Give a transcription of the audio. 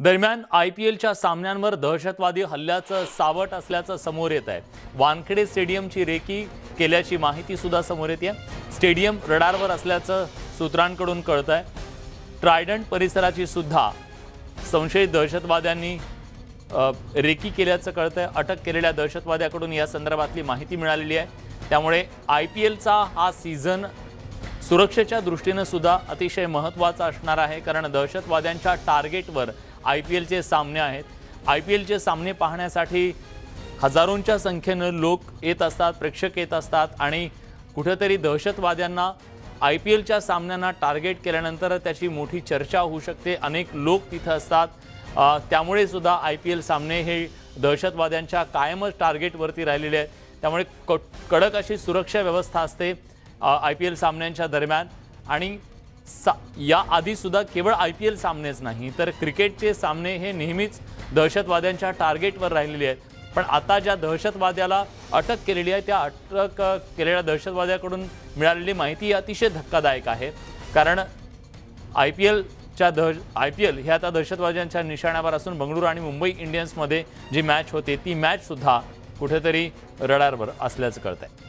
दरम्यान I P एलच्या सामन्यांवर दहशतवादी हल्ल्याचं सावट असल्याचं समोर येत आहे. वानखेडे स्टेडियमची रेकी केल्याची माहिती सुद्धा समोर येते. स्टेडियम रडारवर असल्याचं सूत्रांकडून कळत आहे ट्रायडंट परिसराची सुद्धा संशयित दहशतवाद्यांनी रेकी केल्याचं आहे अटक केलेल्या दहशतवाद्याकडून या संदर्भातली माहिती मिळालेली आहे. त्यामुळे आय पी एलचा हा सीझन सुरक्षेच्या दृष्टीनं सुद्धा अतिशय महत्त्वाचा असणार आहे. कारण दहशतवाद्यांच्या टार्गेटवर आय पी एलचे सामने आहेत. आय पी एलचे सामने पाहण्यासाठी हजारोंच्या संख्येनं लोक येत असतात प्रेक्षक येत असतात आणि कुठेतरी दहशतवाद्यांना आय पी एलच्या सामन्यांना टार्गेट केल्यानंतर त्याची मोठी चर्चा होऊ शकते. अनेक लोक तिथं असतात. त्यामुळे सुद्धा आय पी एल सामने हे दहशतवाद्यांच्या कायमच टार्गेटवरती राहिलेले आहेत. त्यामुळे क कडक अशी सुरक्षा व्यवस्था असते आय पी एल सामन्यांच्या दरम्यान. आणि सा या आधीसुद्धा केवळ आय पी एल सामनेच नाही तर क्रिकेटचे सामने हे नेहमीच दहशतवाद्यांच्या टार्गेटवर राहिलेले आहेत. पण आता ज्या दहशतवाद्याला अटक केलेली आहे त्या अटक केलेल्या दहशतवाद्याकडून मिळालेली माहिती ही अतिशय धक्कादायक आहे. कारण आय पी एलच्या दह आय पी एल हे आता दहशतवाद्यांच्या निशाण्यावर असून बंगळुरू आणि मुंबई इंडियन्समध्ये जी मॅच होते ती मॅचसुद्धा कुठेतरी रडारवर असल्याचं कळतं आहे